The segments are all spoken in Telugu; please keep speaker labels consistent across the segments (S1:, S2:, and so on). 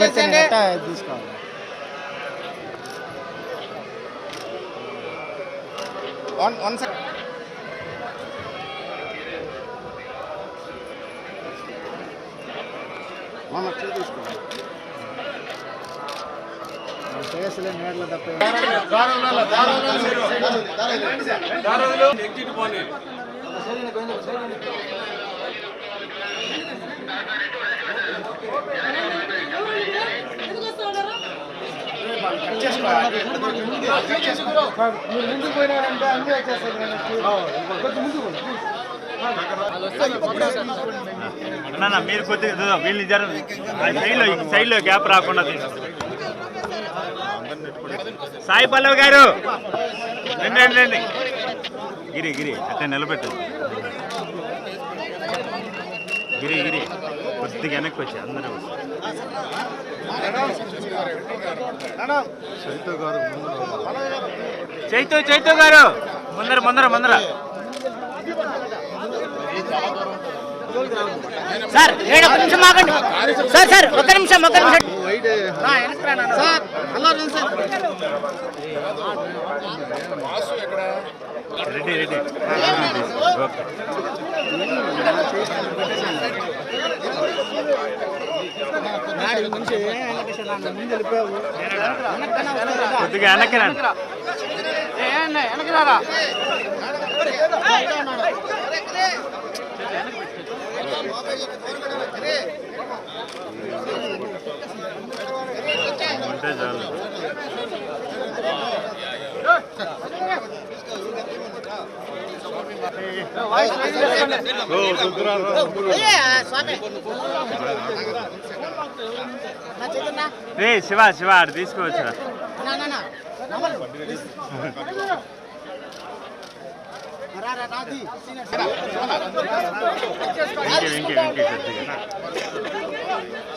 S1: పెడితే నేను ఎట్టా తీసుకోవాలి
S2: వన్ వన్ సెకండ్
S1: మామ చూ తీసుకో కేసులే నేర్లు తప్ప మీరు ముందుకు పోయినారంటే అన్నీ వచ్చేస్తాయి కొంచెం ముందుకు
S3: మీరు కొద్దిగా వీళ్ళు జర సైడ్లో సైడ్లో గ్యాప్ రాకుండా సాయి పల్లవి గారు రండి రండి రండి. గిరి గిరి అక్కడ నిలబెట్టు. గిరి గిరి. కొద్దిగా వెనక్కి వచ్చి అందరూ చైతు చైతు గారు! ముందర ముందర ముందర.
S4: సార్ ఏడు ఒక నిమిషం ఆగండి. సార్ సార్ ఒక నిమిషం ఒక నిమిషం.
S1: సార్ హలో రండి సార్.
S3: Ready ready. ఓకే
S1: నాడు నుంచి వెంకటేశ్వర నాన్న ముందు వెళ్ళిపోయావు
S3: కొద్దిగా వెనక్కి రండి ఉంటే చాలు ఓ, దుద్దురా, రా. శివ శివ ఆడ కొద్దిగా.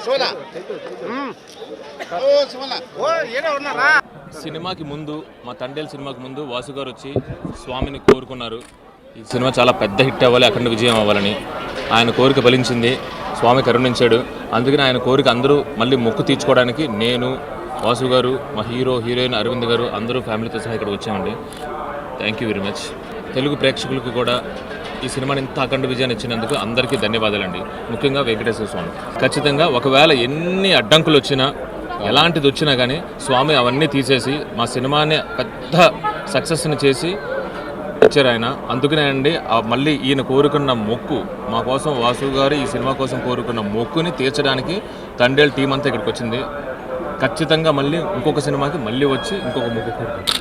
S2: సోనా ఓ సోనా ఓ ఏదో ఉన్నారా?
S5: సినిమాకి ముందు మా తండేల్ సినిమాకి ముందు వాసు గారు వచ్చి స్వామిని కోరుకున్నారు. ఈ సినిమా చాలా పెద్ద హిట్ అవ్వాలి అఖండ విజయం అవ్వాలని. ఆయన కోరిక ఫలించింది స్వామి కరుణించాడు. అందుకని ఆయన కోరిక అందరూ మళ్ళీ మొక్కు తీర్చుకోవడానికి నేను వాసు గారు మా హీరో హీరోయిన్ అరవింద్ గారు అందరూ ఫ్యామిలీతో సహా ఇక్కడ వచ్చామండి. Thank you very much Telugu ప్రేక్షకులకు కూడా ఈ సినిమాని ఇంత అఖండ విజయాన్ని ఇచ్చినందుకు అందరికీ ధన్యవాదాలండి. ముఖ్యంగా వెంకటేశ్వర స్వామి. ఖచ్చితంగా ఒకవేళ ఎన్ని అడ్డంకులు వచ్చినా ఎలాంటిది వచ్చినా కానీ స్వామి అవన్నీ తీసేసి మా సినిమాని పెద్ద సక్సెస్ని చేసి ఇచ్చారు ఆయన. అందుకనే అండి మళ్ళీ ఈయన కోరుకున్న మొక్కు మా కోసం వాసు గారు ఈ సినిమా కోసం కోరుకున్న మొక్కుని తీర్చడానికి తండేల్ టీం అంతా ఇక్కడికి వచ్చింది. ఖచ్చితంగా మళ్ళీ ఇంకొక సినిమాకి మళ్ళీ వచ్చి ఇంకొక మొక్కు కోరుకుంటాం.